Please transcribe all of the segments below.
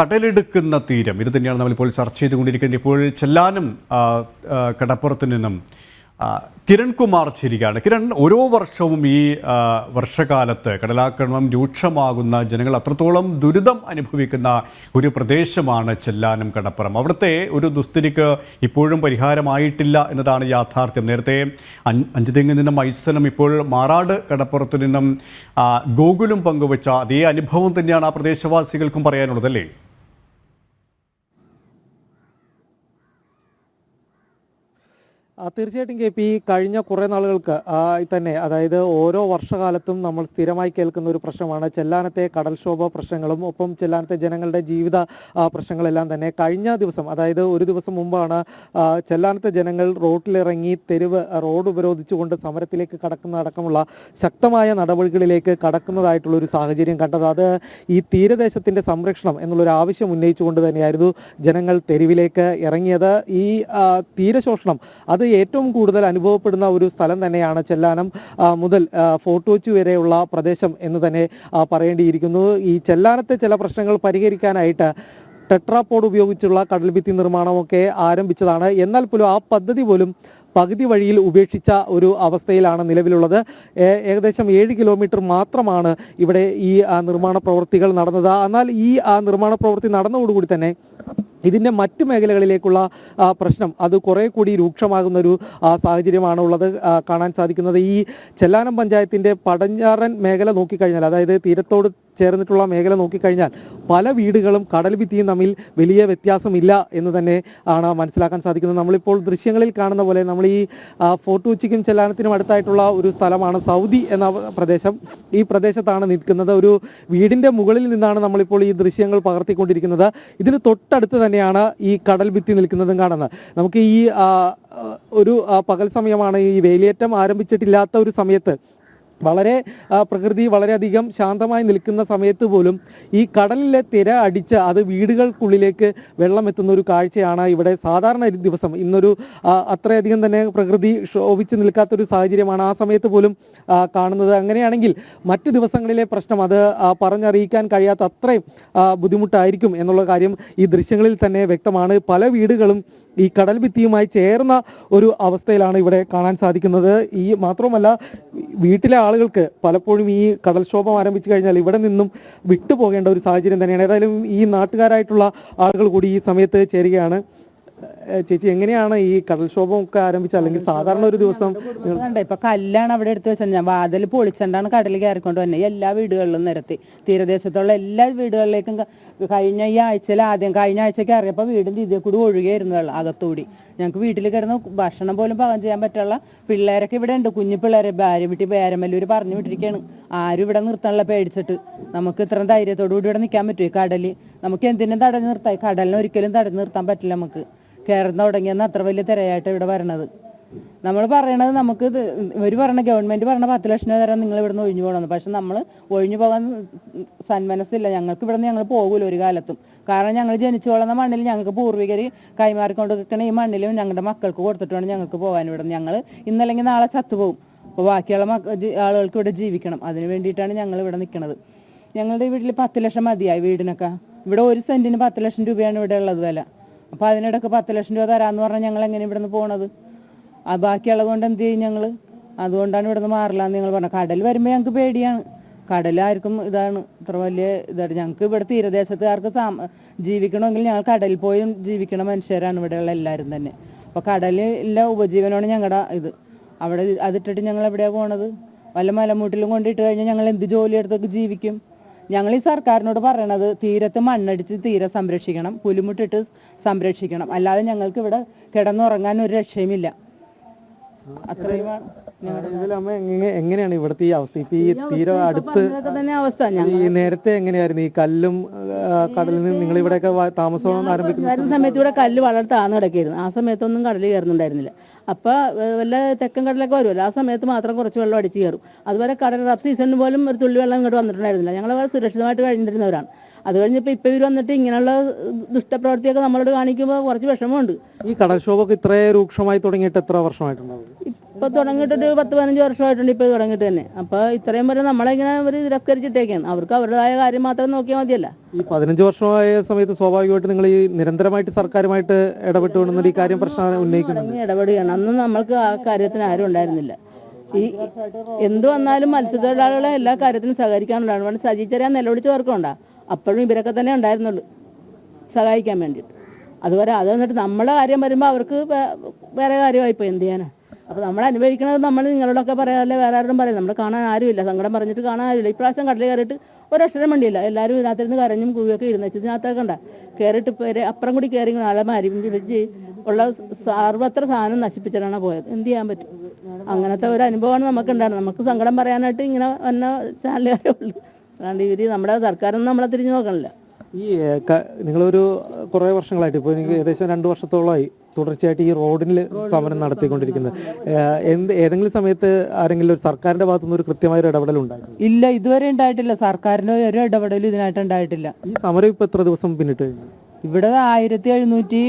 കടലെടുക്കുന്ന തീരം. ഇത് തന്നെയാണ് നമ്മളിപ്പോൾ ചർച്ച ചെയ്തുകൊണ്ടിരിക്കുന്നത്. ഇപ്പോൾ ചെല്ലാനും കടപ്പുറത്ത് നിന്നും കിരൺ കിരൺകുമാർ ചിരികാണ് കിരൺ ഓരോ വർഷവും ഈ വർഷകാലത്ത് കടലാക്രമണം രൂക്ഷമാകുന്ന ജനങ്ങൾ അത്രത്തോളം ദുരിതം അനുഭവിക്കുന്ന ഒരു പ്രദേശമാണ് ചെല്ലാനം കടപ്പുറം. അവിടുത്തെ ഒരു ദുസ്ഥിതിക്ക് ഇപ്പോഴും പരിഹാരമായിട്ടില്ല എന്നതാണ് യാഥാർത്ഥ്യം. നേരത്തെ അഞ്ച് അഞ്ചുതെങ്ങിൽ നിന്നും ഐസനം ഇപ്പോൾ മാറാട് കടപ്പുറത്തു നിന്നും ഗോകുലും പങ്കുവച്ച അതേ അനുഭവം തന്നെയാണ് ആ പ്രദേശവാസികൾക്കും പറയാനുള്ളത് അല്ലേ? തീർച്ചയായിട്ടും കെ പി കഴിഞ്ഞ കുറേ നാളുകൾക്ക് തന്നെ അതായത് ഓരോ വർഷകാലത്തും നമ്മൾ സ്ഥിരമായി കേൾക്കുന്ന ഒരു പ്രശ്നമാണ്. ചെല്ലാനത്തെ കടൽക്ഷോഭ പ്രശ്നങ്ങളും ഒപ്പം ചെല്ലാനത്തെ ജനങ്ങളുടെ ജീവിത പ്രശ്നങ്ങളെല്ലാം തന്നെ കഴിഞ്ഞ ദിവസം അതായത് ഒരു ദിവസം മുമ്പാണ് ചെല്ലാനത്തെ ജനങ്ങൾ റോട്ടിലിറങ്ങി തെരുവ് റോഡ് ഉപരോധിച്ചുകൊണ്ട് സമരത്തിലേക്ക് കടക്കുന്ന അടക്കമുള്ള ശക്തമായ നടപടികളിലേക്ക് കടക്കുന്നതായിട്ടുള്ള ഒരു സാഹചര്യം കണ്ടത്. അത് ഈ തീരദേശത്തിന്റെ സംരക്ഷണം എന്നുള്ളൊരു ആവശ്യം ഉന്നയിച്ചുകൊണ്ട് തന്നെയായിരുന്നു ജനങ്ങൾ തെരുവിലേക്ക് ഇറങ്ങിയത്. ഈ തീരശോഷണം അത് ഏറ്റവും കൂടുതൽ അനുഭവപ്പെടുന്ന ഒരു സ്ഥലം തന്നെയാണ് ചെല്ലാനം മുതൽ ഫോർട്ട് കൊച്ചി വരെയുള്ള പ്രദേശം എന്ന് തന്നെ പറയേണ്ടിയിരിക്കുന്നു. ഈ ചെല്ലാനത്തെ ചില പ്രശ്നങ്ങൾ പരിഹരിക്കാനായിട്ട് ടെട്രാപോഡ് ഉപയോഗിച്ചുള്ള കടൽഭിത്തി നിർമ്മാണമൊക്കെ ആരംഭിച്ചതാണ്. എന്നാൽ പോലും ആ പദ്ധതി പോലും പകുതി വഴിയിൽ ഉപേക്ഷിച്ച ഒരു അവസ്ഥയിലാണ് നിലവിലുള്ളത്. ഏകദേശം ഏഴ് കിലോമീറ്റർ മാത്രമാണ് ഇവിടെ ഈ നിർമ്മാണ പ്രവൃത്തികൾ നടന്നത്. എന്നാൽ ഈ നിർമ്മാണ പ്രവൃത്തി നടന്നതോടുകൂടി തന്നെ ഇതിന്റെ മറ്റ് മേഖലകളിലേക്കുള്ള പ്രശ്നം അത് കുറേ കൂടി രൂക്ഷമാകുന്ന ഒരു സാഹചര്യമാണ് ഉള്ളത് കാണാൻ സാധിക്കുന്നത്. ഈ ചെല്ലാനം പഞ്ചായത്തിന്റെ പടഞ്ഞാറൻ മേഖല നോക്കിക്കഴിഞ്ഞാൽ അതായത് തീരത്തോട് ചേർന്നിട്ടുള്ള മേഖല നോക്കിക്കഴിഞ്ഞാൽ പല വീടുകളും കടൽ ഭിത്തിയും തമ്മിൽ വലിയ വ്യത്യാസമില്ല എന്ന് തന്നെ ആണ് മനസ്സിലാക്കാൻ സാധിക്കുന്നത്. നമ്മളിപ്പോൾ ദൃശ്യങ്ങളിൽ കാണുന്ന പോലെ നമ്മൾ ഈ ഫോർട്ട് ഉച്ചയ്ക്കും ചെല്ലാനത്തിനും അടുത്തായിട്ടുള്ള ഒരു സ്ഥലമാണ് സൗദി എന്ന പ്രദേശം. ഈ പ്രദേശത്താണ് നിൽക്കുന്നത്. ഒരു വീടിന്റെ മുകളിൽ നിന്നാണ് നമ്മളിപ്പോൾ ഈ ദൃശ്യങ്ങൾ പകർത്തിക്കൊണ്ടിരിക്കുന്നത്. ഇതിന് തൊട്ടടുത്ത് തന്നെയാണ് ഈ കടൽ ഭിത്തി നിൽക്കുന്നതും കാണുന്നത്. നമുക്ക് ഈ ഒരു പകൽ സമയമാണ് ഈ വേലിയേറ്റം ആരംഭിച്ചിട്ടില്ലാത്ത ഒരു സമയത്ത് വളരെ പ്രകൃതി വളരെയധികം ശാന്തമായി നിൽക്കുന്ന സമയത്ത് പോലും ഈ കടലിലെ തിര അടിച്ച് അത് വീടുകൾക്കുള്ളിലേക്ക് വെള്ളം എത്തുന്ന ഒരു കാഴ്ചയാണ് ഇവിടെ സാധാരണ ദിവസം. ഇന്നൊരു അത്രയധികം തന്നെ പ്രകൃതി ശോഭിച്ച് നിൽക്കാത്തൊരു സാഹചര്യമാണ് ആ സമയത്ത് പോലും കാണുന്നത്. അങ്ങനെയാണെങ്കിൽ മറ്റു ദിവസങ്ങളിലെ പ്രശ്നം അത് പറഞ്ഞറിയിക്കാൻ കഴിയാത്ത അത്രയും ബുദ്ധിമുട്ടായിരിക്കും എന്നുള്ള കാര്യം ഈ ദൃശ്യങ്ങളിൽ തന്നെ വ്യക്തമാണ്. പല വീടുകളും ഈ കടൽ ഭിത്തിയുമായി ചേർന്ന ഒരു അവസ്ഥയിലാണ് ഇവിടെ കാണാൻ സാധിക്കുന്നത്. ഈ മാത്രമല്ല വീട്ടിലെ ആളുകൾക്ക് പലപ്പോഴും ഈ കടൽക്ഷോഭം ആരംഭിച്ചു കഴിഞ്ഞാൽ ഇവിടെ നിന്നും വിട്ടുപോകേണ്ട ഒരു സാഹചര്യം തന്നെയാണ്. ഏതായാലും ഈ നാട്ടുകാരായിട്ടുള്ള ആളുകൾ കൂടി ഈ സമയത്ത് ചേരുകയാണ്. ചേച്ചി എങ്ങനെയാണ് ഈ കടൽക്ഷോഭം ഒക്കെ ആരംഭിച്ചത്? അല്ലെങ്കിൽ സാധാരണ ഒരു ദിവസം കണ്ട? ഇപ്പൊ കല്ലാണ് അവിടെ എടുത്ത് വെച്ചത്. ഞാൻ വാതിൽ പൊളിച്ചണ്ടാണ് കടലിൽ കയറിക്കൊണ്ട് വന്നത് എല്ലാ വീടുകളിലും നിരത്തി. തീരദേശത്തുള്ള എല്ലാ വീടുകളിലേക്കും കഴിഞ്ഞ ഈ ആഴ്ചയിൽ ആദ്യം കഴിഞ്ഞ ആഴ്ചയ്ക്ക് ഇറങ്ങിയപ്പോ വീടിന്റെ ഇതിൽ കൂടി ഒഴുകിയായിരുന്നു വെള്ളം അകത്തൂടി. ഞങ്ങൾക്ക് വീട്ടിൽ കിടന്ന് ഭക്ഷണം പോലും പാകം ചെയ്യാൻ പറ്റുള്ള പിള്ളേരൊക്കെ ഇവിടെ ഉണ്ട്. കുഞ്ഞു പിള്ളേരെ ഭാര്യ വീട്ടിൽ വേരമല്ലൂര് പറഞ്ഞു വിട്ടിരിക്കുകയാണ് ആരും ഇവിടെ നിർത്താനുള്ള പേടിച്ചിട്ട്. നമുക്ക് ഇത്രയും ധൈര്യത്തോടു കൂടി ഇവിടെ നിൽക്കാൻ പറ്റുമോ? ഈ കടലിൽ നമുക്ക് എന്തിനും തടഞ്ഞു നിർത്താം. ഈ കടലിനെ ഒരിക്കലും തടഞ്ഞു നിർത്താൻ പറ്റില്ല നമുക്ക്. കയറുന്ന തുടങ്ങിയെന്ന് അത്ര വലിയ തിരയായിട്ട് ഇവിടെ വരണത്. നമ്മൾ പറയണത് നമുക്ക് ഇവർ പറഞ്ഞ ഗവൺമെന്റ് പറഞ്ഞ പത്ത് ലക്ഷം രൂപ തരാൻ നിങ്ങൾ ഇവിടുന്ന് ഒഴിഞ്ഞു പോകണമെന്ന്. പക്ഷെ നമ്മൾ ഒഴിഞ്ഞു പോകാൻ സന്മനസ്സില്ല. ഞങ്ങൾക്ക് ഇവിടുന്ന് ഞങ്ങൾ പോകൂല ഒരു കാലത്തും. കാരണം ഞങ്ങൾ ജനിച്ചു വളർന്ന മണ്ണിൽ ഞങ്ങൾക്ക് പൂർവികർ കൈമാറിക്കൊണ്ട് നിൽക്കണ ഈ മണ്ണിലും ഞങ്ങളുടെ മക്കൾക്ക് കൊടുത്തിട്ട് ഞങ്ങൾക്ക് പോകാൻ ഇവിടെ ഞങ്ങൾ ഇന്നല്ലെങ്കിൽ നാളെ ചത്തുപോകും. അപ്പോൾ ബാക്കിയുള്ള ആളുകൾക്ക് ഇവിടെ ജീവിക്കണം. അതിന് വേണ്ടിയിട്ടാണ് ഞങ്ങൾ ഇവിടെ നിൽക്കുന്നത് ഞങ്ങളുടെ വീട്ടിൽ പത്ത് ലക്ഷം മതിയായി വീടിനൊക്കെ. ഇവിടെ ഒരു സെന്റിന് പത്ത് ലക്ഷം രൂപയാണ് ഇവിടെ ഉള്ളത് വില. അപ്പോൾ അതിനിടയ്ക്ക് പത്ത് ലക്ഷം രൂപ തരാമെന്ന് പറഞ്ഞാൽ ഞങ്ങൾ എങ്ങനെ ഇവിടെ നിന്ന് പോണത്? ആ ബാക്കിയുള്ളത് കൊണ്ട് എന്ത് ചെയ്യും ഞങ്ങൾ അതുകൊണ്ടാണ് ഇവിടെ നിന്ന് നിങ്ങൾ പറഞ്ഞത്. കടൽ വരുമ്പോൾ ഞങ്ങൾക്ക് പേടിയാണ്. കടലായിരിക്കും ഇതാണ് ഇത്ര വലിയ ഇതാണ്. ഞങ്ങൾക്ക് ഇവിടെ തീരദേശത്തുകാർക്ക് താമ ജീവിക്കണമെങ്കിൽ ഞങ്ങൾ കടലിൽ പോയി ജീവിക്കണ മനുഷ്യരാണ് ഇവിടെയുള്ള എല്ലാവരും തന്നെ. അപ്പോൾ കടലിലെ ഉപജീവനമാണ് ഞങ്ങളുടെ ഇത്. അവിടെ അതിട്ടിട്ട് ഞങ്ങൾ എവിടെയാണ് പോണത്? വല്ല മലമൂട്ടിലും കൊണ്ടിട്ട് കഴിഞ്ഞാൽ ഞങ്ങൾ എന്ത് ജോലിയെടുത്തൊക്കെ ജീവിക്കും? ഞങ്ങൾ ഈ സർക്കാരിനോട് പറയണത് തീരത്ത് മണ്ണടിച്ച് തീരെ സംരക്ഷിക്കണം പുലിമുട്ടിട്ട് സംരക്ഷിക്കണം. അല്ലാതെ ഞങ്ങൾക്ക് ഇവിടെ കിടന്നുറങ്ങാൻ ഒരു രക്ഷയുമില്ല. അത്രയുമാണ് എങ്ങനെയാണ് ഇവിടുത്തെ ഈ അവസ്ഥ? ഇപ്പൊ ഈ തീരെ അടുത്ത് അവസ്ഥ. ഈ നേരത്തെ എങ്ങനെയായിരുന്നു? ഈ കല്ലും കടലിൽ നിന്ന് നിങ്ങൾ ഇവിടെയൊക്കെ താമസം ആരംഭിക്കുന്ന സമയത്ത്? ഇവിടെ കല്ല് വളരെ താന്ന് കിടക്കായിരുന്നു ആ സമയത്തൊന്നും കടൽ കയറുന്നുണ്ടായിരുന്നില്ല. അപ്പൊ ഏഹ്, വല്ല തെക്കൻ കടലൊക്കെ വരുമല്ലോ. ആ സമയത്ത് മാത്രം കുറച്ച് വെള്ളം അടിച്ചു കയറും. അതുവരെ കടൽ റബ് സീസണിന് പോലും ഒരു തുള്ളി വെള്ളം ഇങ്ങോട്ട് വന്നിട്ടുണ്ടായിരുന്നില്ല. ഞങ്ങൾ വളരെ സുരക്ഷിതമായിട്ട് കഴിഞ്ഞിരുന്നവരാണ്. അത് കഴിഞ്ഞപ്പോൾ ഇപ്പൊ ഇവർ വന്നിട്ട് ഇങ്ങനെയുള്ള ദുഷ്ടപ്രവർത്തിയൊക്കെ നമ്മളോട് കാണിക്കുമ്പോൾ കുറച്ച് വിഷമമുണ്ട്. ഈ കടൽക്ഷോഭമൊക്കെ ഇത്രയും രൂക്ഷമായി തുടങ്ങിയിട്ട് എത്ര വർഷമായിട്ടുണ്ടാവും? ഇപ്പൊ തുടങ്ങിയിട്ട് ഒരു പത്ത് പതിനഞ്ച് വർഷമായിട്ടുണ്ട് ഇപ്പൊ തുടങ്ങിയിട്ട് തന്നെ. അപ്പൊ ഇത്രയും വരെ നമ്മളിങ്ങനെ അവർ തിരസ്കരിച്ചിട്ടേക്കാണ്. അവർക്ക് അവരുടേതായ കാര്യം മാത്രം നോക്കിയാൽ മതിയല്ല. ഈ പതിനഞ്ച് വർഷമായ സമയത്ത് സ്വാഭാവികമായിട്ട് നിങ്ങൾ ഈ നിരന്തരമായിട്ട് സർക്കാരുമായിട്ട് ഇടപെട്ടുകൊണ്ടുന്ന ഈ കാര്യം പ്രശ്നം ഉന്നയിക്കുന്നു ഇടപെടുകയാണ്. അന്ന് നമ്മൾക്ക് ആ കാര്യത്തിന് ആരും ഉണ്ടായിരുന്നില്ല. ഈ എന്ത് വന്നാലും മത്സ്യത്തൊഴിലാളികളെ എല്ലാ കാര്യത്തിനും സഹകരിക്കാനുണ്ടാണ് പണ്ട് സജി ചെറിയ നിലവിളിച്ച് വർക്കുണ്ടാ. അപ്പോഴും ഇവരൊക്കെ തന്നെ ഉണ്ടായിരുന്നുള്ളൂ. സഹായിക്കാൻ വേണ്ടിയിട്ട്. അതുവരെ അത് എന്നിട്ട് നമ്മളെ കാര്യം വരുമ്പോൾ അവർക്ക് വേറെ കാര്യമായിപ്പോൾ എന്ത് ചെയ്യാനാ? അപ്പോൾ നമ്മൾ അനുഭവിക്കുന്നത് നമ്മൾ നിങ്ങളോടൊക്കെ പറയാനല്ലേ വേറെ ആരോടും പറയാം നമ്മൾ കാണാൻ ആരുമില്ല. സങ്കടം പറഞ്ഞിട്ട് കാണാൻ ആരുമില്ല. ഇപ്രാവശ്യം കടലിൽ കയറിയിട്ട് ഒരക്ഷരം വേണ്ടിയില്ല. എല്ലാവരും ഇതിനകത്തിരുന്ന് കരഞ്ഞും കുഴിയൊക്കെ ഇരുന്ന് ഇതിനകത്തൊക്കെ കണ്ട. കയറിയിട്ട് പേര് അപ്പുറം കൂടി കയറി നാളെ മരിവും പിടിച്ച് ഉള്ള സർവത്ര സാധനം നശിപ്പിച്ചിട്ടാണ് പോയത്. എന്ത് ചെയ്യാൻ പറ്റും? അങ്ങനത്തെ ഒരു അനുഭവമാണ് നമുക്ക് ഉണ്ടായിരുന്നത്. നമുക്ക് സങ്കടം പറയാനായിട്ട് ഇങ്ങനെ വന്ന ചാനലുകാരേ ഉള്ളൂ. അല്ലാണ്ട് ഇവർ നമ്മുടെ സർക്കാരൊന്നും നമ്മളെ തിരിഞ്ഞു നോക്കണില്ല. ഈ നിങ്ങളൊരു കുറേ വർഷങ്ങളായിട്ട് ഇപ്പോൾ എനിക്ക് ഏകദേശം രണ്ട് വർഷത്തോളമായി തുടർച്ചയായിട്ട് ഈ റോഡിൽ സമരം നടത്തിക്കൊണ്ടിരിക്കുന്നത്. എന്ത് ഏതെങ്കിലും സമയത്ത് ആരെങ്കിലും ഒരു സർക്കാരിന്റെ ഭാഗത്തുനിന്ന് ഒരു കൃത്യമായ ഒരു ഇടപെടൽ ഉണ്ടായിരുന്നു ഇല്ല ഇതുവരെ ഉണ്ടായിട്ടില്ല. സർക്കാരിന്റെ ഒരു ഇടപെടലും ഇതിനായിട്ട് ഉണ്ടായിട്ടില്ല. ഈ സമരം ഇപ്പൊ എത്ര ദിവസം പിന്നിട്ട് കഴിഞ്ഞു? ഇവിടെ ആയിരത്തി എഴുന്നൂറ്റി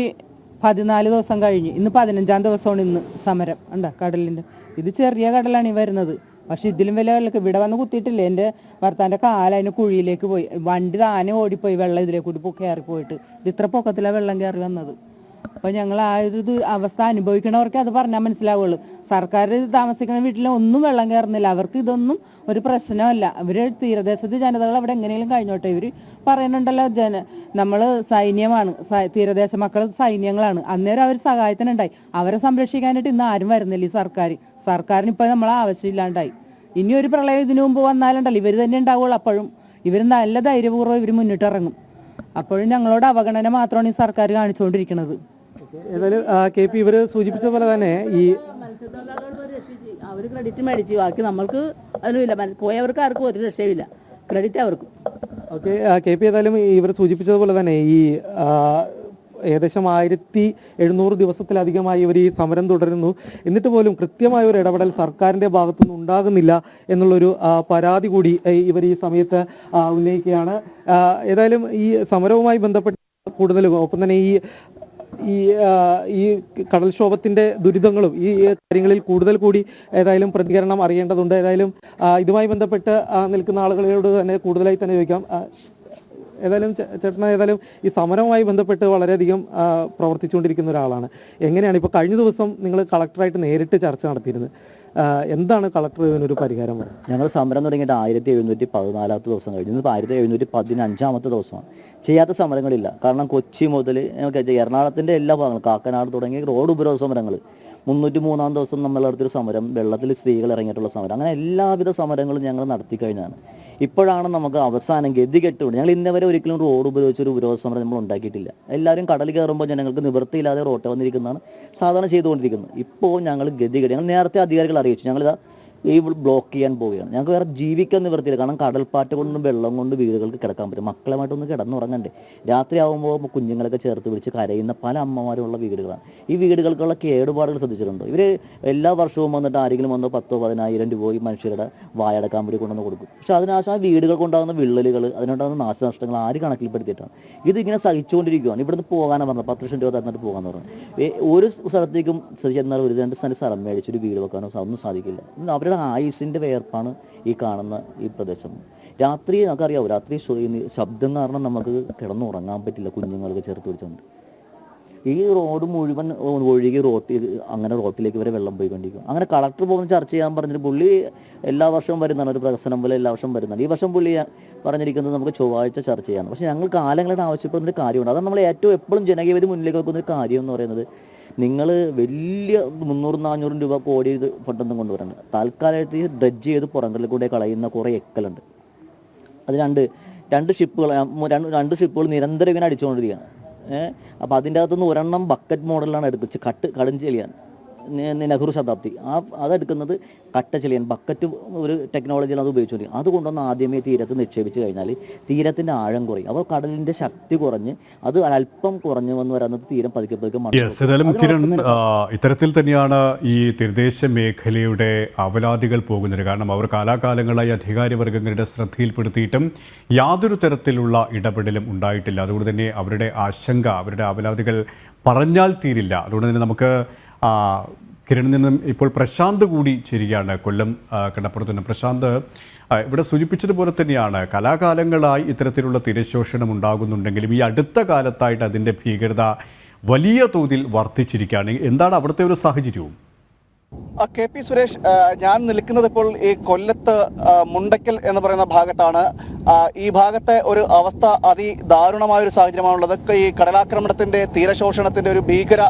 പതിനാല് ദിവസം കഴിഞ്ഞ്. ഇന്ന് പതിനഞ്ചാം ദിവസമാണ് ഇന്ന് സമരം. ഉണ്ട കടലിന്റെ. ഇത് ചെറിയ കടലാണ് ഈ വരുന്നത്. പക്ഷെ ഇതിലും വലിയ വെള്ളമൊക്കെ ഇവിടെ വന്ന് കുത്തിയിട്ടില്ല? എന്റെ ഭർത്താന്റെ കാല അതിന് കുഴിയിലേക്ക് പോയി. വണ്ടി താനെ ഓടിപ്പോയി വെള്ളം ഇതിലേക്ക് കൂടി പൊ- കയറി പോയിട്ട്. ഇത് ഇത്ര പൊക്കത്തിലാണ് വെള്ളം കയറി വന്നത്. അപ്പൊ ഞങ്ങൾ ആ ഒരു ഇത് അവസ്ഥ അനുഭവിക്കണവർക്ക് അത് പറഞ്ഞാൽ മനസ്സിലാവുള്ളൂ. സർക്കാർ താമസിക്കുന്ന വീട്ടിൽ ഒന്നും വെള്ളം കയറുന്നില്ല. അവർക്ക് ഇതൊന്നും ഒരു പ്രശ്നമല്ല. അവർ തീരദേശത്ത് ജനതകൾ അവിടെ എങ്ങനെയും കഴിഞ്ഞോട്ടെ. ഇവർ പറയുന്നുണ്ടല്ലോ ജന നമ്മൾ സൈന്യമാണ്. തീരദേശ മക്കൾ സൈന്യങ്ങളാണ്. അന്നേരം അവർ സഹായത്തിനുണ്ടായി. അവരെ സംരക്ഷിക്കാനായിട്ട് ഇന്ന് ആരും വരുന്നില്ല ഈ സർക്കാർ സർക്കാരിന് ഇപ്പം നമ്മളെ ആവശ്യമില്ലാണ്ടായി. ഇനി ഒരു പ്രളയം ഇതിനു മുമ്പ് വന്നാലുണ്ടല്ലോ. ഇവർ തന്നെ ഉണ്ടാവുള്ളൂ അപ്പോഴും. ഇവർ നല്ല ധൈര്യപൂർവം ഇവർ മുന്നിട്ടിറങ്ങും. അപ്പോഴും ഞങ്ങളോട് അവഗണന മാത്രമാണ് ഈ സർക്കാർ കാണിച്ചുകൊണ്ടിരിക്കുന്നത് ഏതായാലും കെ പി ഇവർ സൂചിപ്പിച്ച പോലെ തന്നെ ഈ അവർ ക്രെഡിറ്റ് മേടിച്ചു. ബാക്കി നമ്മൾക്ക് അതിനുമില്ല. മന- പോയവർക്ക് ആർക്കും ഒരു രക്ഷയുമില്ല. ക്രെഡിറ്റ് അവർക്കും. ഓക്കെ കെ പി ഏതായാലും ഇവർ സൂചിപ്പിച്ചതുപോലെ തന്നെ ഈ ഏകദേശം ആയിരത്തി എഴുന്നൂറ് ദിവസത്തിലധികമായി ഇവർ ഈ സമരം തുടരുന്നു. എന്നിട്ട് പോലും കൃത്യമായ ഒരു ഇടപെടൽ സർക്കാരിന്റെ ഭാഗത്തുനിന്ന് ഉണ്ടാകുന്നില്ല എന്നുള്ളൊരു പരാതി കൂടി ഇവർ ഈ സമയത്ത് ഉന്നയിക്കുകയാണ്. ഏതായാലും ഈ സമരവുമായി ബന്ധപ്പെട്ട് കൂടുതലും ഒപ്പം തന്നെ ഈ ഈ ഈ കടൽക്ഷോഭത്തിന്റെ ദുരിതങ്ങളും ഈ കാര്യങ്ങളിൽ കൂടുതൽ കൂടി ഏതായാലും പ്രതികരണം അറിയേണ്ടതുണ്ട്. ഏതായാലും ഇതുമായി ബന്ധപ്പെട്ട് നിൽക്കുന്ന ആളുകളോട് തന്നെ കൂടുതലായി തന്നെ ചോദിക്കാം. ഏതായാലും ചേട്ടന ഏതായാലും ഈ സമരവുമായി ബന്ധപ്പെട്ട് വളരെയധികം പ്രവർത്തിച്ചുകൊണ്ടിരിക്കുന്ന ഒരാളാണ്. എങ്ങനെയാണ് ഇപ്പോൾ കഴിഞ്ഞ ദിവസം നിങ്ങൾ കളക്ടറായിട്ട് നേരിട്ട് ചർച്ച നടത്തിയിരുന്നത്? എന്താണ് കളക്ടർ ഇതിനൊരു പരിഹാരം? ഞങ്ങൾ സമരം തുടങ്ങിയിട്ട് ആയിരത്തി എഴുന്നൂറ്റി പതിനാലാമത്തെ ദിവസം കഴിഞ്ഞു. ഇന്നിപ്പോൾ ആയിരത്തി എഴുന്നൂറ്റി പതിനഞ്ചാമത്തെ ദിവസമാണ്. ചെയ്യാത്ത സമരങ്ങളില്ല. കാരണം കൊച്ചി മുതൽ എറണാകുളത്തിന്റെ എല്ലാ ഭാഗങ്ങളും കാക്കനാട് തുടങ്ങി റോഡ് ഉപരോധ സമരങ്ങൾ മുന്നൂറ്റി മൂന്നാം ദിവസം നമ്മൾ നടത്തിയൊരു സമരം വെള്ളത്തിൽ സ്ത്രീകൾ ഇറങ്ങിയിട്ടുള്ള സമരം അങ്ങനെ എല്ലാവിധ സമരങ്ങളും ഞങ്ങൾ നടത്തി കഴിഞ്ഞാണ് ഇപ്പോഴാണ് നമുക്ക് അവസാനം ഗതി കെട്ടുകൊണ്ട് ഞങ്ങൾ ഇന്നവരെ ഒരിക്കലും റോഡ് ഉപയോഗിച്ച് ഒരു ഉപരോധ സമരം നമ്മൾ ഉണ്ടാക്കിയിട്ടില്ല. എല്ലാവരും കടൽ കയറുമ്പോൾ ജനങ്ങൾക്ക് നിവൃത്തിയില്ലാതെ റോട്ട് വന്നിരിക്കുന്നതാണ് സാധാരണ ചെയ്തുകൊണ്ടിരിക്കുന്നത്. ഇപ്പോൾ ഞങ്ങൾ ഗതി കെട്ടി ഞങ്ങൾ നേരത്തെ അധികാരികൾ അറിയിച്ചു ഞങ്ങളിതാ ഈ ബ്ലോക്ക് ചെയ്യാൻ പോവുകയാണ്. ഞങ്ങൾക്ക് വേറെ ജീവിക്കാൻ നിവൃത്തിയില്ല കാരണം കടൽപ്പാറ്റ് കൊണ്ടും വെള്ളം കൊണ്ടും വീടുകൾക്ക് കിടക്കാൻ പറ്റും. മക്കളുമായിട്ടൊന്ന് കിടന്നുറങ്ങണ്ടേ. രാത്രി ആകുമ്പോൾ കുഞ്ഞുങ്ങളൊക്കെ ചേർത്ത് പിടിച്ച് കരയുന്ന പല അമ്മമാരുള്ള വീടുകളാണ്. ഈ വീടുകൾക്കുള്ള കേടുപാടുകൾ ശ്രദ്ധിച്ചിട്ടുണ്ടോ? ഇവർ എല്ലാ വർഷവും വന്നിട്ട് ആരെങ്കിലും വന്നോ പത്തോ പതിനായിരം രൂപ ഈ മനുഷ്യരുടെ വായടക്കാൻ വേണ്ടി കൊണ്ടുവന്ന് കൊടുക്കും. പക്ഷെ അതിനാശം ആ വീടുകൾക്കുണ്ടാകുന്ന വിള്ളലുകൾ അതിനുണ്ടാകുന്ന നാശനഷ്ടങ്ങൾ ആര് കണക്കിൽപ്പെടുത്തിയിട്ടാണ്. ഇതിങ്ങനെ സഹിച്ചുകൊണ്ടിരിക്കുകയാണ് ഇവിടുന്ന് പോകാനാണ് പറഞ്ഞത്. പത്ത് ലക്ഷം രൂപ തന്നിട്ട് പോകാന്ന് പറഞ്ഞു ഒരു സ്ഥലത്തേക്കും ചെന്നാൽ ഒരു രണ്ട് സ്ഥലം മേടിച്ചൊരു വീട് വെക്കാനോ ഒന്നും സാധിക്കില്ല. ഇന്ന് അവരുടെ ആയുസിന്റെ വേർപ്പാണ് ഈ കാണുന്ന ഈ പ്രദേശം. രാത്രി നമുക്കറിയാവും രാത്രി ശബ്ദം കാരണം നമുക്ക് കിടന്നുറങ്ങാൻ പറ്റില്ല കുഞ്ഞുങ്ങൾക്ക് ചേർത്ത് പിടിച്ചുകൊണ്ട് ഈ റോഡ് മുഴുവൻ ഒഴുകി റോട്ടിൽ അങ്ങനെ റോട്ടിലേക്ക് വരെ വെള്ളം പോയിക്കൊണ്ടിരിക്കും. അങ്ങനെ കളക്ടർ പോകുന്ന ചർച്ച ചെയ്യാൻ പറഞ്ഞിട്ട് പുള്ളി എല്ലാ വർഷവും വരുന്നതാണ് ഒരു പ്രകസനം പോലെ എല്ലാ വർഷവും വരുന്നതാണ്. ഈ വർഷം പുള്ളി പറഞ്ഞിരിക്കുന്നത് നമുക്ക് ചൊവ്വാഴ്ച ചർച്ച ചെയ്യാം പക്ഷേ ഞങ്ങൾ കാലങ്ങളുടെ ആവശ്യപ്പെടുന്ന ഒരു കാര്യമുണ്ട്. അതാണ് നമ്മൾ ഏറ്റവും എപ്പോഴും ജനകീയത മുന്നിലേക്ക് വെക്കുന്ന ഒരു കാര്യം എന്ന് പറയുന്നത് നിങ്ങൾ വലിയ മുന്നൂറ് നാനൂറും രൂപ കോടി ഇത് ഫണ്ടൊന്നും കൊണ്ടുവരണ്ട താൽക്കാലമായിട്ട് ഈ ഡ്രഡ്ജ് ചെയ്ത് പുറങ്ങളിൽ കൂടെ കളയുന്ന കുറേ എക്കലുണ്ട്. അത് രണ്ട് രണ്ട് ഷിപ്പുകൾ രണ്ട് രണ്ട് ഷിപ്പുകൾ നിരന്തരം ഇങ്ങനെ അടിച്ചുകൊണ്ടിരിക്കുകയാണ് ഏഹ് അപ്പോൾ അതിന്റെ അകത്തുനിന്ന് ഒരെണ്ണം ബക്കറ്റ് മോഡലാണ് എടുക്കുക കട്ട് നെ- നെഹ്റു ശതാബ്ദി. ആ അതെടുക്കുന്നത് കട്ട ചെളിയൻ ബക്കറ്റ് ഒരു ടെക്നോളജിയിൽ അത് ഉപയോഗിച്ചുകൊണ്ടിരിക്കും അത് കൊണ്ടുവന്ന് ആദ്യമേ തീരത്ത് നിക്ഷേപിച്ച് കഴിഞ്ഞാൽ തീരത്തിന്റെ ആഴം കുറയും. അപ്പോൾ കടലിന്റെ ശക്തി കുറഞ്ഞ് അത് അല്പം കുറഞ്ഞു വന്ന് പറയുന്നത് തീരം പതുക്കെ പതുക്കെ ഇത്തരത്തിൽ തന്നെയാണ് ഈ തീരദേശ മേഖലയുടെ അവലാദികൾ പോകുന്നത്. കാരണം അവർ കാലാകാലങ്ങളായി അധികാരവർഗങ്ങളുടെ ശ്രദ്ധയിൽപ്പെടുത്തിയിട്ടും യാതൊരു തരത്തിലുള്ള ഇടപെടലും ഉണ്ടായിട്ടില്ല. അതുകൊണ്ട് തന്നെ അവരുടെ ആശങ്ക അവരുടെ അവലാദികൾ പറഞ്ഞാൽ തീരില്ല. അതുകൊണ്ട് തന്നെ നമുക്ക് കിരണിൽ നിന്നും ഇപ്പോൾ പ്രശാന്ത് കൂടി ചേരുകയാണ് കൊല്ലം ആ, നിന്ന്. പ്രശാന്ത് ഇവിടെ സൂചിപ്പിച്ചതുപോലെ തന്നെയാണ് കലാകാലങ്ങളായി ഇത്തരത്തിലുള്ള തിരശോഷണം ഉണ്ടാകുന്നുണ്ടെങ്കിലും ഈ അടുത്ത കാലത്തായിട്ട് അതിന്റെ ഭീകരത വലിയ തോതിൽ വർദ്ധിച്ചിരിക്കുകയാണ്. എന്താണ് അവിടുത്തെ ഒരു സാഹചര്യവും? കെ പി സുരേഷ് ഞാൻ നിൽക്കുന്നത് ഇപ്പോൾ ഈ കൊല്ലത്ത് മുണ്ടക്കൽ എന്ന് പറയുന്ന ഭാഗത്താണ്. ഈ ഭാഗത്തെ ഒരു അവസ്ഥ അതിദാരുണമായ ഒരു സാഹചര്യമാണുള്ളത്. ഈ കടലാക്രമണത്തിന്റെ തീരശോഷണത്തിന്റെ ഒരു ഭീകര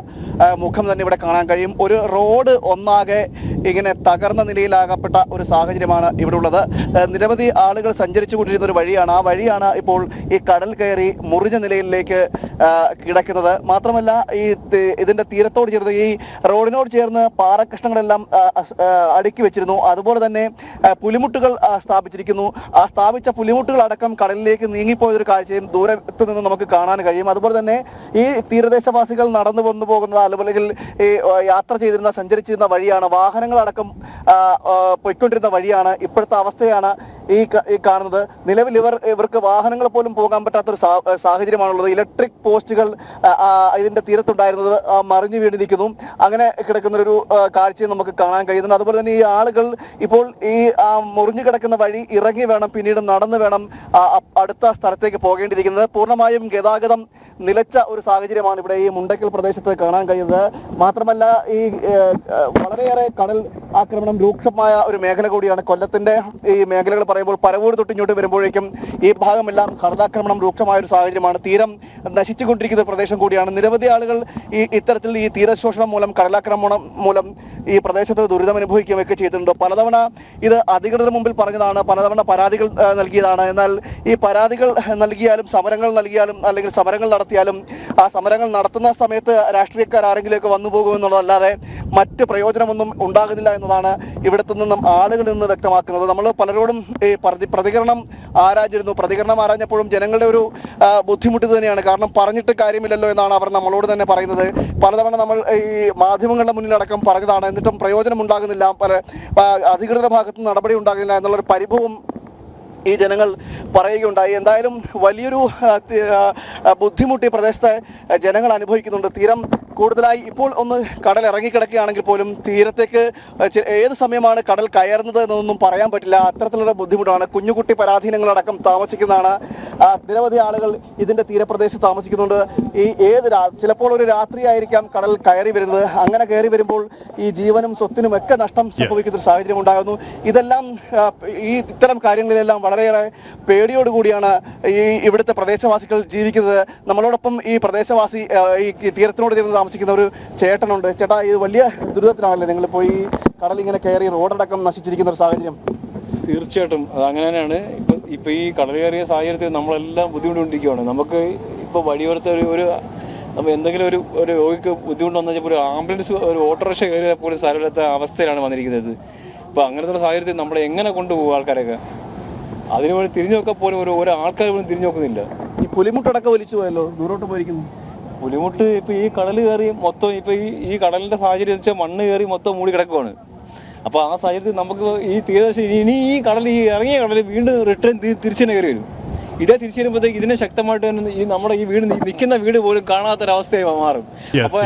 മുഖം തന്നെ ഇവിടെ കാണാൻ കഴിയും. ഒരു റോഡ് ഒന്നാകെ ഇങ്ങനെ തകർന്ന നിലയിലാകപ്പെട്ട ഒരു സാഹചര്യമാണ് ഇവിടെ ഉള്ളത് നിരവധി ആളുകൾ സഞ്ചരിച്ചു കൊണ്ടിരുന്ന ഒരു വഴിയാണ്. ആ വഴിയാണ് ഇപ്പോൾ ഈ കടൽ കയറി മുറിഞ്ഞ നിലയിലേക്ക് കിടക്കുന്നത്. മാത്രമല്ല ഈ ഇതിന്റെ തീരത്തോട് ചേർന്ന് ഈ റോഡിനോട് ചേർന്ന് അസ്- അടുക്കി വെച്ചിരുന്നു. അതുപോലെ തന്നെ പുലിമുട്ടുകൾ സ്ഥാപിച്ചിരിക്കുന്നു. ആ സ്ഥാപിച്ച പുലിമുട്ടുകൾ അടക്കം കടലിലേക്ക് നീങ്ങിപ്പോയൊരു കാഴ്ചയും ദൂരത്ത് നിന്ന് നമുക്ക് കാണാൻ കഴിയും. അതുപോലെ തന്നെ ഈ തീരദേശവാസികൾ നടന്നു വന്നു പോകുന്ന അല്ലെങ്കിൽ ഈ യാത്ര ചെയ്തിരുന്ന സഞ്ചരിച്ചിരുന്ന വഴിയാണ് വാഹനങ്ങളടക്കം പൊയ്ക്കൊണ്ടിരുന്ന വഴിയാണ് ഇപ്പോഴത്തെ അവസ്ഥയാണ് ഈ ഈ കാണുന്നത്. നിലവിൽ ഇവർ ഇവർക്ക് വാഹനങ്ങൾ പോലും പോകാൻ പറ്റാത്തൊരു സാഹചര്യമാണുള്ളത്. ഇലക്ട്രിക് പോസ്റ്റുകൾ ഇതിന്റെ തീരത്തുണ്ടായിരുന്നത് മറിഞ്ഞു വീണിരിക്കുന്നു. അങ്ങനെ കിടക്കുന്ന ഒരു കാഴ്ചയും നമുക്ക് കാണാൻ കഴിയുന്നുണ്ട്. അതുപോലെ തന്നെ ഈ ആളുകൾ ഇപ്പോൾ ഈ മുറിഞ്ഞു കിടക്കുന്ന വഴി ഇറങ്ങി വേണം പിന്നീട് നടന്നു വേണം അടുത്ത സ്ഥലത്തേക്ക് പോകേണ്ടിയിരിക്കുന്നത്. പൂർണമായും ഗതാഗതം നിലച്ച ഒരു സാഹചര്യമാണ് ഇവിടെ ഈ മുണ്ടക്കൽ പ്രദേശത്ത് കാണാൻ കഴിയുന്നത്. മാത്രമല്ല ഈ വളരെയേറെ കടൽ ആക്രമണം രൂക്ഷമായ ഒരു മേഖല കൂടിയാണ് കൊല്ലത്തിന്റെ ഈ മേഖലകൾ പറയുമ്പോൾ പരവൂർ തൊട്ട് ഇങ്ങോട്ട് വരുമ്പോഴേക്കും ഈ ഭാഗമെല്ലാം കടലാക്രമണം രൂക്ഷമായ ഒരു സാഹചര്യമാണ്. തീരം നശിച്ചുകൊണ്ടിരിക്കുന്ന പ്രദേശം കൂടിയാണ്. നിരവധി ആളുകൾ ഈ ഇത്തരത്തിൽ ഈ തീരശോഷണം മൂലം കടലാക്രമണം മൂലം ഈ പ്രദേശത്ത് ദുരിതം അനുഭവിക്കുകയൊക്കെ ചെയ്തിട്ടുണ്ട്. പലതവണ ഇത് അധികൃതർ മുമ്പിൽ പറഞ്ഞതാണ്. പലതവണ പരാതികൾ നൽകിയതാണ്. എന്നാൽ ഈ പരാതികൾ നൽകിയാലും സമരങ്ങൾ നൽകിയാലും അല്ലെങ്കിൽ സമരങ്ങൾ നടത്തിയാലും ആ സമരങ്ങൾ നടത്തുന്ന സമയത്ത് രാഷ്ട്രീയക്കാർ ആരെങ്കിലുമൊക്കെ വന്നു പോകുമെന്നുള്ളതല്ലാതെ മറ്റ് പ്രയോജനമൊന്നും ഉണ്ടാകുന്നില്ല എന്നതാണ് ഇവിടുത്തെ നിന്നും ആളുകളിൽ നിന്ന് വ്യക്തമാക്കുന്നത്. നമ്മൾ പലരോടും ഈ പ്രതി- പ്രതികരണം ആരാഞ്ഞിരുന്നു. പ്രതികരണം ആരാഞ്ഞപ്പോഴും ജനങ്ങളുടെ ഒരു ബുദ്ധിമുട്ട് തന്നെയാണ്. കാരണം പറഞ്ഞിട്ട് കാര്യമില്ലല്ലോ എന്നാണ് അവർ നമ്മളോട് തന്നെ പറയുന്നത്. പലതവണ നമ്മൾ ഈ മാധ്യമങ്ങളുടെ മുന്നിലടക്കം പറഞ്ഞതാണ്. എന്നിട്ടും പ്രയോജനം ഉണ്ടാകുന്നില്ല പല അധികൃത ഭാഗത്ത് നടപടി ഉണ്ടാകുന്നില്ല. എന്നുള്ളൊരു പരിഭവം ഈ ജനങ്ങൾ പറയുകയുണ്ടായി. എന്തായാലും വലിയൊരു ബുദ്ധിമുട്ടി പ്രദേശത്തെ ജനങ്ങൾ അനുഭവിക്കുന്നുണ്ട്. തീരം കൂടുതലായി ഇപ്പോൾ ഒന്ന് കടൽ ഇറങ്ങിക്കിടക്കുകയാണെങ്കിൽ പോലും തീരത്തേക്ക് ഏത് സമയമാണ് കടൽ കയറുന്നത് എന്നൊന്നും പറയാൻ പറ്റില്ല. അത്തരത്തിലുള്ള ബുദ്ധിമുട്ടാണ്. കുഞ്ഞുകുട്ടി പരാധീനങ്ങളടക്കം താമസിക്കുന്നതാണ്. നിരവധി ആളുകൾ ഇതിന്റെ തീരപ്രദേശത്ത് താമസിക്കുന്നുണ്ട്. ഈ ഏത് ചിലപ്പോൾ ഒരു രാത്രി ആയിരിക്കാം കടൽ കയറി വരുന്നത്. അങ്ങനെ കയറി വരുമ്പോൾ ഈ ജീവനും സ്വത്തിനും ഒക്കെ നഷ്ടം സംഭവിക്കുന്ന ഒരു സാഹചര്യം ഉണ്ടാകുന്നു. ഇതെല്ലാം ഈ ഇത്തരം കാര്യങ്ങളിലെല്ലാം വളരെയേറെ പേടിയോടുകൂടിയാണ് ഈ ഇവിടുത്തെ പ്രദേശവാസികൾ ജീവിക്കുന്നത്. നമ്മളോടൊപ്പം ഈ പ്രദേശവാസി ഈ തീരത്തിനോട് ചേർന്ന് താമസിക്കുന്ന ഒരു ചേട്ടനുണ്ട്. ചേട്ടാ ഇത് വലിയ ദുരിതത്തിലാണല്ലേ നിങ്ങൾ പോയി കടൽ ഇങ്ങനെ കയറി റോഡടക്കം നശിച്ചിരിക്കുന്ന ഒരു സാഹചര്യം? തീർച്ചയായിട്ടും അത് അങ്ങനെ തന്നെയാണ്. ഇപ്പൊ ഇപ്പൊ ഈ കടൽ കയറിയ സാഹചര്യത്തിൽ നമ്മളെല്ലാം ബുദ്ധിമുട്ടുകൊണ്ടിരിക്കുകയാണ് നമുക്ക് ഇപ്പൊ വഴിയോരത്തെ ഒരു ഒരു നമ്മൾ എന്തെങ്കിലും ഒരു ഒരു രോഗിക്ക് ബുദ്ധിമുട്ട് വന്നു ഒരു ആംബുലൻസ് ഒരു ഓട്ടോറിക്ഷ കയറിയാൽ പോലും സ്ഥലമില്ലാത്ത അവസ്ഥയിലാണ് വന്നിരിക്കുന്നത്. ഇപ്പോൾ അങ്ങനത്തെ സാഹചര്യത്തിൽ നമ്മൾ എങ്ങനെ കൊണ്ടുപോകും ആൾക്കാരൊക്കെ അതിനു വേണ്ടി തിരിഞ്ഞു നോക്കാൻ പോലും ഒരു ഒരു ആൾക്കാർ പോലും തിരിഞ്ഞു നോക്കുന്നില്ല ഈ പുലിമുട്ടടക്കം വലിച്ചു പോയല്ലോ? ദൂരോട്ട് പോയിരിക്കുന്നു. പുലിമുട്ട് ഇപ്പൊ ഈ കടൽ കയറി മൊത്തം ഇപ്പൊ ഈ ഈ കടലിന്റെ സാഹചര്യം വെച്ചാൽ മണ്ണ് കയറി മൊത്തം മൂടി കിടക്കുവാണ്. അപ്പൊ ആ സാഹചര്യത്തിൽ നമുക്ക് ഈ തീരദേശം ഇനി- ഇനി ഈ കടൽ ഈ ഇറങ്ങിയ കടൽ വീണ്ടും റിട്ടേൺ തിരിച്ചു തന്നെ കയറി വരും. ഇതേ തിരിച്ചു വരുമ്പോഴത്തേക്ക് ഇതിനെ ശക്തമായിട്ട് തന്നെ ഈ നമ്മുടെ ഈ വീട് നിൽക്കുന്ന വീട് പോലും കാണാത്തൊരവസ്ഥയായി മാറും. അപ്പൊ